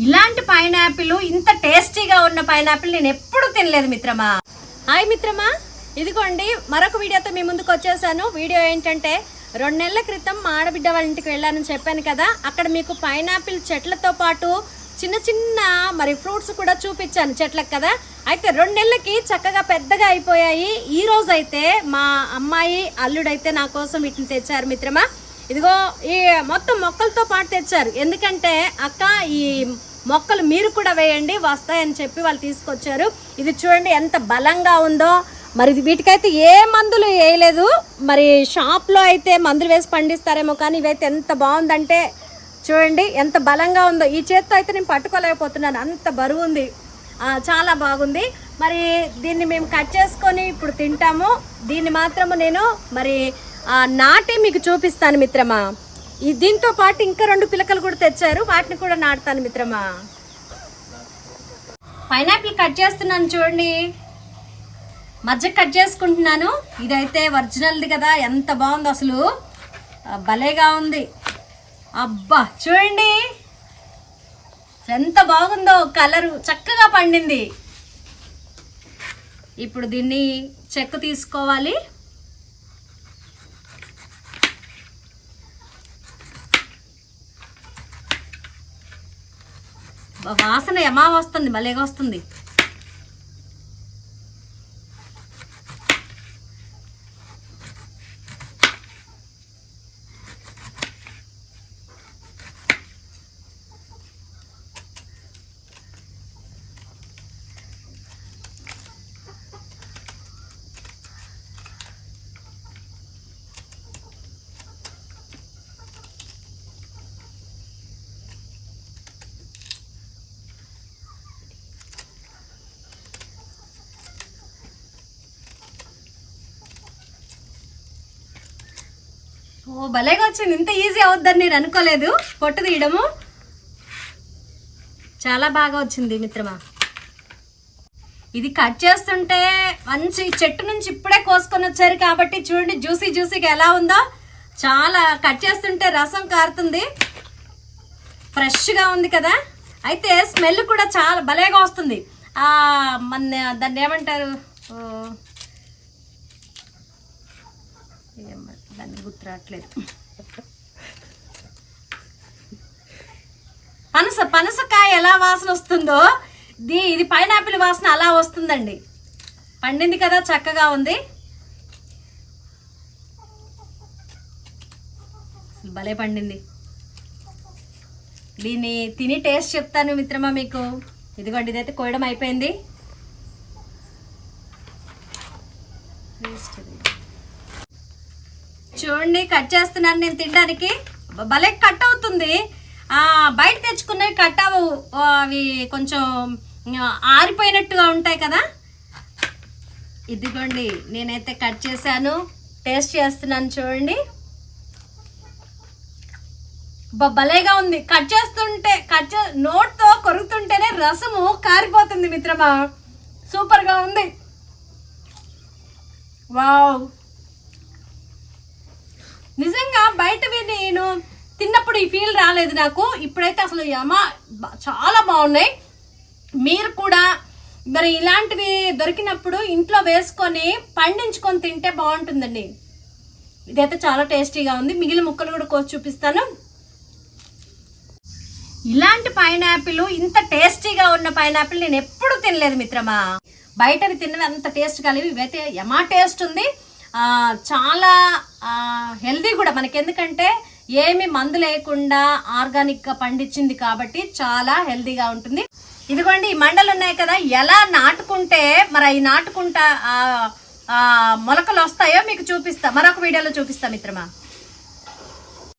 ఇలాంటి పైనాపిల్ ఇంత టేస్టీగా ఉన్న పైనాపిల్ నేను ఎప్పుడు తినలేదు మిత్రమా. హాయ్ మిత్రమా. ఇదిగోండి మరొక వీడియోతో మీ ముందుకు వచ్చేసాను. వీడియో ఏంటంటే రెండు నెలల క్రితం మా ఆడబిడ్డ వాళ్ళ ఇంటికి వెళ్ళానని చెప్పాను కదా అక్కడ మీకు పైనాపిల్ చెట్లతో పాటు చిన్న చిన్న మరి ఫ్రూట్స్ కూడా చూపించాను చెట్లకు కదా. అయితే రెండు నెలలకి చక్కగా పెద్దగా అయిపోయాయి. ఈ రోజైతే మా అమ్మాయి అల్లుడైతే నా కోసం వీటిని తెచ్చారు మిత్రమా. ఇదిగో ఈ మొత్తం మొక్కలతో పాటు తెచ్చారు. ఎందుకంటే అక్క ఈ మొక్కలు మీరు కూడా వేయండి వస్తాయని చెప్పి వాళ్ళు తీసుకొచ్చారు. ఇది చూడండి ఎంత బలంగా ఉందో. మరి ఇది వీటికైతే ఏ మందులు వేయలేదు. మరి షాప్లో అయితే మందులు వేసి పండిస్తారేమో కానీ ఇవైతే ఎంత బాగుందంటే చూడండి ఎంత బలంగా ఉందో. ఈ చేత్తో అయితే నేను పట్టుకోలేకపోతున్నాను. అంత బరువు ఉంది. చాలా బాగుంది. మరి దీన్ని మేము కట్ చేసుకొని ఇప్పుడు తింటాము. దీన్ని మాత్రము నేను మరి నాటి మీకు చూపిస్తాను మిత్రమా. ఈ దీంతో పాటు ఇంకా రెండు పిలకలు కూడా తెచ్చారు. వాటిని కూడా నాటుతాను మిత్రమా. పైనాపిల్ కట్ చేస్తున్నాను చూడండి. మధ్య కట్ చేసుకుంటున్నాను. ఇదైతే ఒరిజినల్ది కదా. ఎంత బాగుందో అసలు. భలేగా ఉంది. అబ్బా చూడండి. ఎంత బాగుందో కలరు. చక్కగా పండింది. ఇప్పుడు దీన్ని చెక్కు తీసుకోవాలి. వాసన ఎమా వస్తుంది భలేగా వస్తుంది. ఓ భలేగా వచ్చింది. ఇంత ఈజీ అవుద్దని నేను అనుకోలేదు. పొట్టు తీయడము. చాలా బాగా వచ్చింది మిత్రమా. ఇది కట్ చేస్తుంటే మంచి చెట్టు నుంచి ఇప్పుడే కోసుకొని వచ్చారు కాబట్టి చూడండి జ్యూసీ జ్యూసీగా ఎలా ఉందో. చాలా కట్ చేస్తుంటే రసం కారుతుంది. ఫ్రెష్గా ఉంది కదా. అయితే స్మెల్ కూడా చాలా భలేగా వస్తుంది. మన దాన్ని ఏమంటారు? దాన్ని గుర్తు రావట్లేదు పనస పనసకాయ ఎలా వాసన వస్తుందో దీ ఇది పైనాపిల్ వాసన అలా వస్తుందండి. పండింది కదా చక్కగా ఉంది. అసలు భలే పండింది. దీన్ని తిని టేస్ట్ చెప్తాను మిత్రమా మీకు. ఇదిగోండి ఇదైతే కోయడం అయిపోయింది. టేస్ట్ చూడండి కట్ చేస్తున్నాను నేను తినడానికి. భలే కట్ అవుతుంది. బయట తెచ్చుకున్నవి కట్ అవ్వవు అవి కొంచెం ఆరిపోయినట్టుగా ఉంటాయి కదా. ఇదిగోండి నేనైతే కట్ చేశాను. టేస్ట్ చేస్తున్నాను చూడండి. భలేగా ఉంది. కట్ చేస్తుంటే కట్ చే నోట్తో కొరుకుతుంటేనే రసము కారిపోతుంది మిత్రమా. సూపర్గా ఉంది. వావ్. నిజంగా బయటవి నేను తిన్నప్పుడు ఈ ఫీల్ రాలేదు నాకు. ఇప్పుడైతే అసలు యమ చాలా బాగున్నాయి. మీరు కూడా మరి ఇలాంటివి దొరికినప్పుడు ఇంట్లో వేసుకొని పండించుకొని తింటే బాగుంటుందండి. ఇదైతే చాలా టేస్టీగా ఉంది. మిగిలిన ముక్కలు కూడా కోసి చూపిస్తాను. ఇలాంటి పైనాపిల్ ఇంత టేస్టీగా ఉన్న పైనాపిల్ నేను ఎప్పుడు తినలేదు మిత్రమా. బయటవి తిన్నవి అంత టేస్ట్ కలిగి ఇవైతే యమా టేస్ట్ ఉంది. చాలా హెల్దీ కూడా. మనకి ఎందుకంటే ఏమి మందు లేకుండా ఆర్గానిక్గా పండించింది కాబట్టి చాలా హెల్దీగా ఉంటుంది. ఇదిగోండి ఈ మండలు ఉన్నాయి కదా ఎలా నాటుకుంటే మరి అవి నాటుకుంటా మొలకలు వస్తాయో మీకు చూపిస్తా. మరొక వీడియోలో చూపిస్తా మిత్రమా.